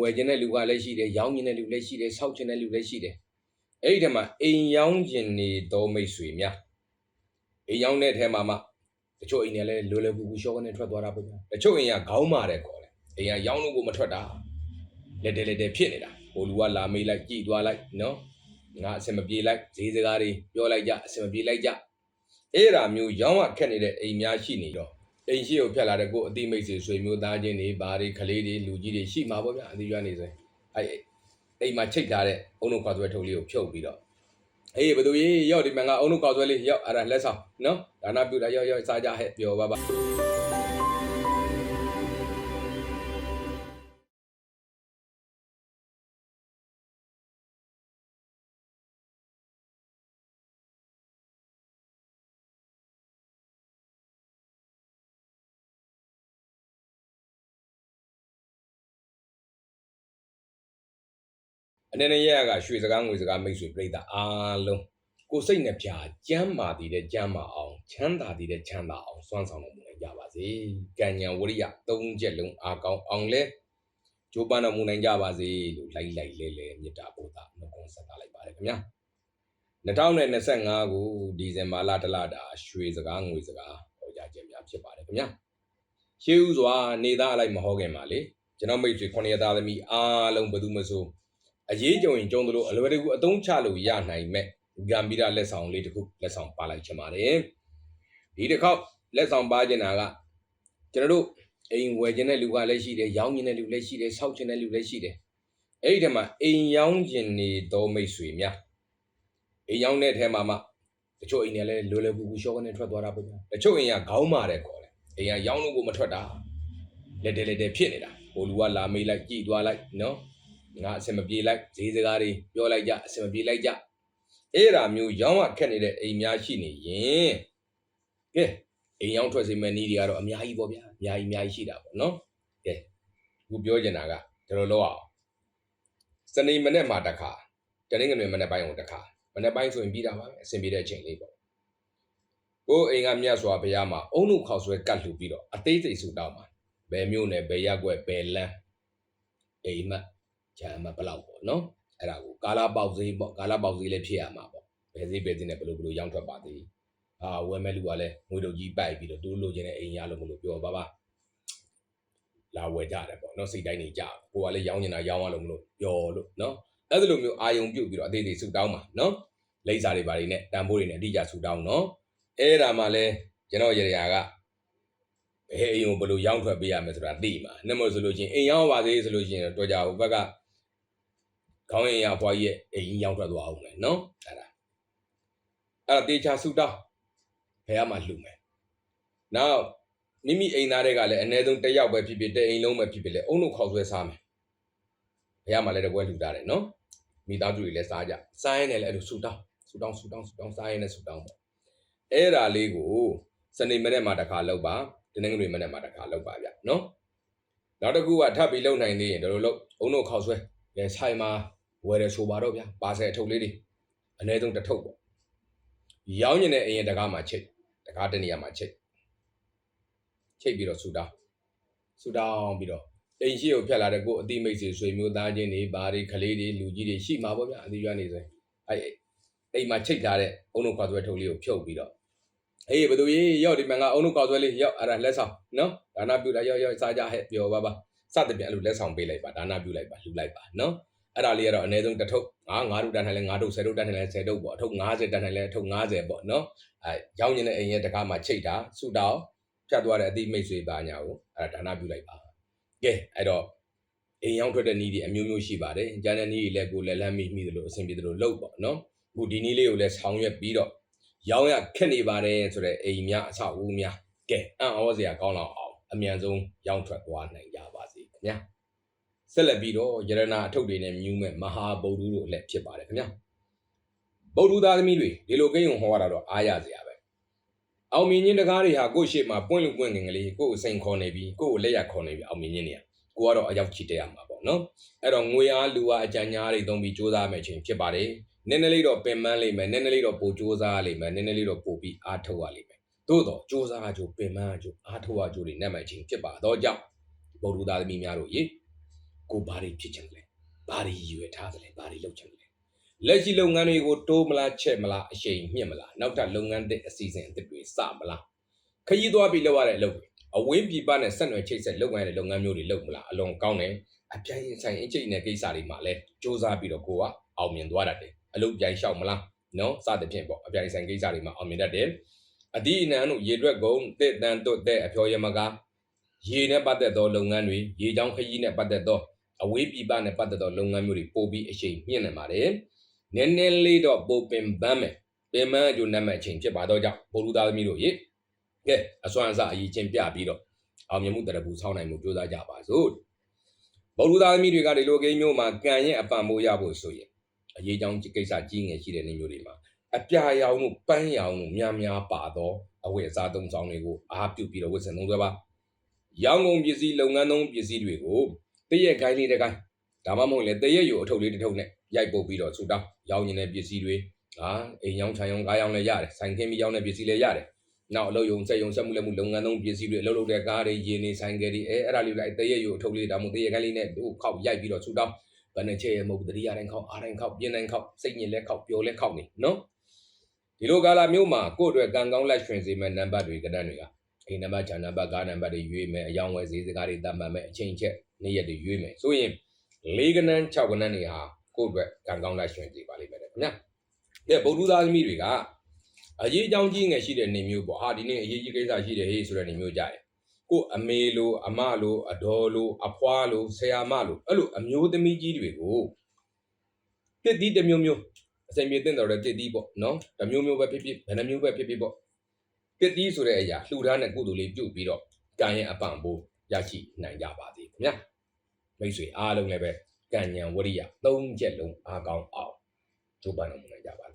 ဝယ်ခြင်းတဲ့လူကလည်းရှိတယ်ရောင်းခြင်းတဲ့လူလည်းရှိတယ်ဆောက်ခြင်းတဲ့လူလည်းရှိတယ်အဲ့ဒီတည်းမှာအိမ်ရောင်းခြင်းနေတော့မိတ်ဆွေများအိမ်ရောင်းတဲ့ထဲမှာမှတချို့အိမ်တွေလည်းလွယ်လွယ်ကူကူရှော့ကနေထွက်သွားတာပေါ့ဗျာတချို့အိမ်ကခေါင်းမာတယ်ခေါ်တယ်အိမ်ကရောင်းလို့ကိုမထွက်တာလက်တယ်လက်တယ်ဖြစ်နေတာဟိုလူကလာမေးလိုက်ကြည်သွားလိုက်နော်ငါအစင်မပြေလိုက်ဈေးစကားတွေပြောလိုက်ကြအစင်မပြေလိုက်ကြအဲ့ဒါမျိုးရောင်းရခက်နေတဲ့အိမ်များရှိနေတော့ အိမ်ရှိကိုဖြတ်လာတဲ့ကိုယ်အတိမိတ်ဆွေဆွေမျိုးသားချင်းတွေဘာတွေကလေးတွေလူကြီးတွေရှိမှာပေါ့ဗျာအတိရွာနေဆိုရင်အဲ့အိမ်မှာချိတ်ထားတဲ့အုံနှုတ်ခေါက်ဆွဲထုပ်လေးကိုဖြုတ်ပြီးတော့အေးဘယ်သူကြီးရောက်ဒီမှာငါအုံနှုတ်ခေါက်ဆွဲလေးရောက်အဲ့ဒါလက်ဆောင်နော်ဒါနာပြုတာရောက်ရောက်စားကြဟဲ့ပြောပါပါ အနေနဲ့ရရကရွှေစကားငွေစကားမိတ်ဆွေပြိတ္တာအားလုံးကိုယ်စိတ်နှပြကျမ်းမာတည်တဲ့ကျမ်းမာအောင်ချမ်းသာတည်တဲ့ချမ်းသာအောင်စွမ်းဆောင်တော်မူနိုင်ကြပါစေကံဉဏ်ဝရိယသုံးချက်လုံးအားကောင်းအောင်လဲကျိုးပန်းတော်မူနိုင်ကြပါစေလို့လိုက်လိုက်လဲလဲမေတ္တာပို့တာနှုတ်ခွန်းဆက်တာလိုက်ပါတယ်ခင်ဗျာ2025ခုဒီဇင်ဘာလတလတာရွှေစကားငွေစကားဟောကြားခြင်းများဖြစ်ပါတယ်ခင်ဗျာရှေးဥစွာနေသားအလိုက်မဟောခင်ပါလေကျွန်တော်မိတ်ဆွေ9ရက်သားသမီးအားလုံးဘယ်သူမဆို အရေးကြုံရင်ကြုံသလိုအလွယ်တကူအသုံးချလို့ရနိုင်မဲ့ဂမ်ဘီရာလက်ဆောင်လေးတစ်ခုလက်ဆောင်ပါလိုက်ချင်ပါတယ်ဒီတစ်ခေါက်လက်ဆောင်ပါချင်တာကကျွန်တော်တို့အိမ်ဝယ်ခြင်းတဲ့လူကလည်းရှိတယ်ရောင်းခြင်းတဲ့လူလည်းရှိတယ်ဆောက်ခြင်းတဲ့လူလည်းရှိတယ်အဲ့ဒီတည်းမှာအိမ်ရောင်းခြင်းနေတော့မိတ်ဆွေများအိမ်ရောင်းတဲ့ထဲမှာမှတချို့အိမ်တွေလည်းလွယ်လွယ်ကူကူရှော့ကနေထွက်သွားတာပေါ့ဗျာတချို့အိမ်ကခေါင်းမာတယ်ခေါ်တယ်အိမ်ကရောင်းလို့ကိုမထွက်တာလက်တယ်လက်တယ်ဖြစ်နေတာဟိုလူကလာမေးလိုက်ကြည်သွားလိုက်နော် ငါအစင်မပြေလိုက်ဈေးစကားတွေပြောလိုက်ကြအစင်မပြေလိုက်ကြအဲ့ဒါမျိုးရောင်းရခက်နေတဲ့အိမ်များရှိနေရင်ကဲအိမ်ရောင်းထွက်စီမဲ့နည်းတွေကတော့အများကြီးပေါ့ဗျာအများကြီးအများကြီးရှိတာပေါ့နော်ကဲခုပြောချင်တာကဒီလိုလောက်အောင်စနေမနေ့မှာတစ်ခါတနင်္ဂနွေမနေ့ပိုင်းကိုတစ်ခါမနေ့ပိုင်းဆိုရင်ပြီးတာပါပဲအဆင်ပြေတဲ့အချိန်လေးပေါ့ကိုယ်အိမ်ကမြတ်စွာဘုရားမှာအုံနုခေါက်ဆွဲကတ်လှူပြီးတော့အသေးစိတ်ဆူတောင်းပါဘယ်မျိုးနဲ့ဘယ်ရက်ွက်ဘယ်လမ်းအိမ်မက် ဂျာမဘလောက်ပေါ့နော်အဲ့ဒါကိုကာလာပေါက်ဈေးပေါ့ကာလာပေါက်ဈေးလည်းဖြစ်ရမှာပေါ့ဘယ်ဈေးပဲဈေးနဲ့ဘယ်လိုဘယ်လိုရောင်းထွက်ပါသေးအာဝယ်မဲ့လူကလည်းငွေတုပ်ကြီးပိုက်ပြီးတော့သူတို့လိုချင်တဲ့အိမ်ရလို့မလို့ပြောပါပါလာဝယ်ကြတယ်ပေါ့နော်စိတ်တိုင်းနေကြကိုကလည်းရောင်းနေတာရောင်းရလို့မလို့ပြောလို့နော်အဲ့လိုမျိုးအာယုံပြုတ်ပြီးတော့အသေးသေးဆူတောင်းပါနော်လိမ့်စာတွေဘာတွေနဲ့တန်ဖိုးတွေနဲ့အတိအကျဆူတောင်းနော်အဲ့ဒါမှလည်းကျွန်တော်ရရကဘယ်အိမ်ကိုဘယ်လိုရောင်းထွက်ပေးရမလဲဆိုတာသိမှာနှမလို့ဆိုလို့ချင်းအိမ်ရောင်းပါသေးဆိုလို့ချင်းတော့ကြဟိုဘက်က ခေါင်းရင်ရဘွားကြီးရဲ့အိမ်ကြီးရောက်ထွက်သွားအောင်မယ်နော်အဲ့ဒါအဲ့ဒါတေချာဆူတောင်းဘယ်မှာလှူမယ်နောက်မိမိအိမ်သားတွေကလည်းအ ਨੇ ဆုံးတစ်ယောက်ပဲဖြစ်ဖြစ်တဲ့အိမ်လုံးပဲဖြစ်ဖြစ်လေအုံတို့ခေါက်ဆွဲစားမယ်ဘယ်မှာလည်းတပွဲလှူတာတယ်နော်မိသားစုတွေလည်းစားကြစားရင်လည်းအဲ့လိုဆူတောင်းဆူတောင်းဆူတောင်းဆူတောင်းစားရင်လည်းဆူတောင်းပေါ့အဲ့ဒါလေးကိုစနေမနေ့မှာတစ်ခါလောက်ပါတနင်္ဂနွေမနေ့မှာတစ်ခါလောက်ပါဗျနော်နောက်တစ်ခုကထပ်ပြီးလုံနိုင်သေးရင်ဒီလိုလို့အုံတို့ခေါက်ဆွဲလဲဆိုင်မှာ ဝယ်တယ်ဆိုပါတော့ဗျာပါဆယ်အထုပ်လေးတွေအနည်းဆုံးတစ်ထုပ်ပေါ့ရောင်းညင်တဲ့အရင်တကားမှာချိတ်တကားတနေရာမှာချိတ်ချိတ်ပြီးတော့ဆူတောင်းဆူတောင်းပြီးတော့အိမ်ရှိကိုဖြတ်လာတဲ့ကိုယ်အတိမိတ်ဆွေဆွေမျိုးသားချင်းတွေဘာတွေကလေးတွေလူကြီးတွေရှိမှာပေါ့ဗျာအတိရွာနေဆိုရင်အဲအိမ်မှာချိတ်ထားတဲ့အုံနှုတ်ခွားဆွဲထုပ်လေးကိုဖြုတ်ပြီးတော့အေးဘယ်သူကြီးရောက်ဒီမှာငါအုံနှုတ်ခွားဆွဲလေးရောက်အဲ့ဒါလက်ဆောင်နော်ဒါနာပြုတာရောက်ရောက်စားကြဟဲ့ပြောပါပါစသဖြင့်အဲ့လိုလက်ဆောင်ပေးလိုက်ပါဒါနာပြုလိုက်ပါလှူလိုက်ပါနော် အဲ့ဒါလေးကတော့အနည်းဆုံးတစ်ထုပ်ငါးငါးထုပ်တန်းထိုင်လဲငါးထုပ်ဆယ်ထုပ်တန်းထိုင်လဲဆယ်ထုပ်ပေါ့အထုပ်90တန်းထိုင်လဲအထုပ်90ပေါ့နော်အဲရောင်းနေတဲ့အိမ်ရဲ့တကားမှာချိတ်တာဆူတောင်းဖြတ်သွားတဲ့အတိမိတ်ဆွေပါညာကိုအဲ့ဒါဒါနပြုလိုက်ပါကဲအဲ့တော့အိမ်ရောင်းထွက်တဲ့နည်းတွေအမျိုးမျိုးရှိပါတယ်ကျန်တဲ့နည်းတွေလည်းကိုယ်လည်းလမ်းမိမိသလိုအဆင်ပြေသလိုလုပ်ပေါ့နော်အခုဒီနည်းလေးကိုလည်းဆောင်ရွက်ပြီးတော့ရောင်းရခက်နေပါတယ်ဆိုတော့အိမ်များအဆောက်အဦများကဲအံ့ဩစရာကောင်းလောက်အောင်အမြန်ဆုံးရောင်းထွက်သွားနိုင်ကြပါစေခင်ဗျာ ဆက်လက်ပြီးတော့ယရနာအထုပ်တွေနဲ့မြူးမဲ့မဟာဗုဒ္ဓတို့လည်းဖြစ်ပါတယ်ခင်ဗျာဗုဒ္ဓသားသမီးတွေဒီလိုကိန်းုံဟောရတာတော့အားရစရာပဲအောင်မြင်ခြင်းတကားတွေဟာကိုယ့်ရှေ့မှာပွင့်လို့ပွင့်ငင်ကလေးကိုယ့်ကိုစိန်ခေါ်နေပြီကိုယ့်ကိုလက်ရခေါ်နေပြီအောင်မြင်ခြင်းတွေကကိုကတော့အရောက်ချီတက်ရမှာပေါ့နော်အဲ့တော့ငွေအားလူအားအကြံညာတွေသုံးပြီးစူးစမ်းမယ်ချင်းဖြစ်ပါတယ်နည်းနည်းလေးတော့ပင်ပန်းလိမ့်မယ်နည်းနည်းလေးတော့ပိုစူးစမ်းရလိမ့်မယ်နည်းနည်းလေးတော့ပိုပြီးအားထုတ်ရလိမ့်မယ်သို့တော့စူးစမ်းကြိုပင်ပန်းကြိုအားထုတ်ရကြိုတွေနဲ့မှချင်းဖြစ်ပါတော့ကြောင့်ဗုဒ္ဓသားသမီးများတို့ရေ ကိုဘာတွေဖြစ်ချင်တယ်လဲဘာတွေရည်ရွယ်ထားတယ်လဲဘာတွေလုပ်ချင်တယ်လဲလက်ရှိလုပ်ငန်းတွေကိုတိုးမလားချက်မလားအရှိန်မြင့်မလားနောက်ထပ်လုပ်ငန်းသစ်အစီအစဉ်အသစ်တွေစမလားခရီးသွားပြီးလုပ်ရတဲ့အလုပ်တွေအဝင်းပြပနဲ့ဆက်နွယ်ချိတ်ဆက်လုပ်ငန်းတဲ့လုပ်ငန်းမျိုးတွေလုပ်မလားအလွန်ကောင်းတယ်အပြိုင်ဆိုင်အချိတ်နဲ့ကိစ္စတွေမှာလည်းစ조사ပြီးတော့ကိုကအောင်မြင်သွားတတ်တယ်အလုပ်ပြိုင်လျှောက်မလားနော်စသဖြင့်ပေါ့အပြိုင်ဆိုင်ကိစ္စတွေမှာအောင်မြင်တတ်တယ်အဒီအနံတို့ရေတွက်ကုန်တစ်တန်တွတ်တဲ့အဖျော်ရမကားရေနဲ့ပတ်သက်သောလုပ်ငန်းတွေရေချောင်းခရီးနဲ့ပတ်သက်သော အဝေးပြပနဲ့ပတ်သက်သောလုပ်ငန်းမျိုးတွေပို့ပြီးအချိန်မြင့်နေပါတယ်နည်းနည်းလေးတော့ပိုပင်ပန်းမယ်ပင်မအကျိုးနတ်မဲ့အချိန်ဖြစ်ပါတော့ကြောင့်ပိုလူသားသမီးတို့ရေကဲအစွမ်းအစအရေးချင်းပြပြီးတော့အောင်မြင်မှုတရပူဆောင်းနိုင်မှုကြိုးစားကြပါစို့ဘောလူသားသမီးတွေကဒီလိုကိန်းမျိုးမှာကံရဲ့အပံမိုးရဖို့ဆိုရင်အရေးကြောင်းကိစ္စကြီးငယ်ရှိတဲ့နေမျိုးတွေမှာအပြာရောင်တို့ပန်းရောင်တို့များများပါတော့အဝတ်အစားသုံးဆောင်တွေကိုအားပြုပြီးတော့ဝတ်ဆင်သုံးစွဲပါရောင်ကုန်ပစ္စည်းလုပ်ငန်းသုံးပစ္စည်းတွေကို တရက်ခိုင်းလေးတစ်ခိုင်းဒါမှမဟုတ်လေတရက်ယူအထုပ်လေးတစ်ထုပ်နဲ့ရိုက်ပုတ်ပြီးတော့ဆူတောင်းရောင်းနေတဲ့ပစ္စည်းတွေဟာအိမ်ရောင်းခြံရောင်းကားရောင်းလည်းရတယ်ဆိုင်ခင်းပြီးရောင်းတဲ့ပစ္စည်းလည်းရတယ်နောက်အလုပ်ယုံဆက်ယုံဆက်မှုလည်းမှုလုပ်ငန်းသုံးပစ္စည်းတွေအလုပ်လုပ်တဲ့ကားတွေရေနေဆိုင်ကယ်တွေအဲအဲ့ဒါလေးလိုက်တရက်ယူအထုပ်လေးဒါမှမဟုတ်တရက်ခိုင်းလေးနဲ့ဟိုခောက်ရိုက်ပြီးတော့ဆူတောင်းဘယ်နဲ့ချဲရမဟုတ်တတိယတိုင်းခောက်အားတိုင်းခောက်ပြင်းတိုင်းခောက်စိတ်ညစ်လဲခောက်ပျော်လဲခောက်နေနော်ဒီလိုကာလမျိုးမှာကိုယ့်အတွက်ကံကောင်းလိုက်ရွှင်စေမဲ့နံပါတ်တွေကတန်းတွေက အိမ်နံပါတ်ခြံနံပါတ်ကားနံပါတ်တွေရွေးမယ်အယောင်ဝယ်ဈေးစကားတွေတတ်မှတ်မယ်အချိန်ချက်နေ့ရက်တွေရွေးမယ်ဆိုရင်၄ကနန်း၆ကနန်းတွေဟာကိုယ့်အတွက်ကံကောင်းလိုက်ရွှင်စေပါလိမ့်မယ်ခင်ဗျာကဲဗုဒ္ဓသားသမီးတွေကအရေးအကြောင်းကြီးငယ်ရှိတဲ့နေမျိုးပေါ့ဟာဒီနေ့အရေးကြီးကိစ္စရှိတယ်ဟေးဆိုတဲ့နေမျိုးကြတယ်ကိုအမေလိုအမလိုအဒေါ်လိုအဖွားလိုဆရာမလိုအဲ့လိုအမျိုးသမီးကြီးတွေကိုတစ်တီးတစ်မျိုးမျိုးအစိမ်ပြေတင်တော်တဲ့တစ်တီးပေါ့နော်တစ်မျိုးမျိုးပဲဖြစ်ဖြစ်ဘယ်နှမျိုးပဲဖြစ်ဖြစ်ပေါ့ တစ်တီးဆိုတဲ့အရာလှူဒါန်းတဲ့ကုသိုလ်လေးပြုတ်ပြီးတော့ကံရဲ့အပံ့ဖို့ရရှိနိုင်ကြပါစေခင်ဗျာမိတ်ဆွေအားလုံးလည်းပဲကံဉဏ်ဝရိယ၃ချက်လုံးအားကောင်းအောင်ကျိုးပန်းတော်မူနိုင်ကြပါ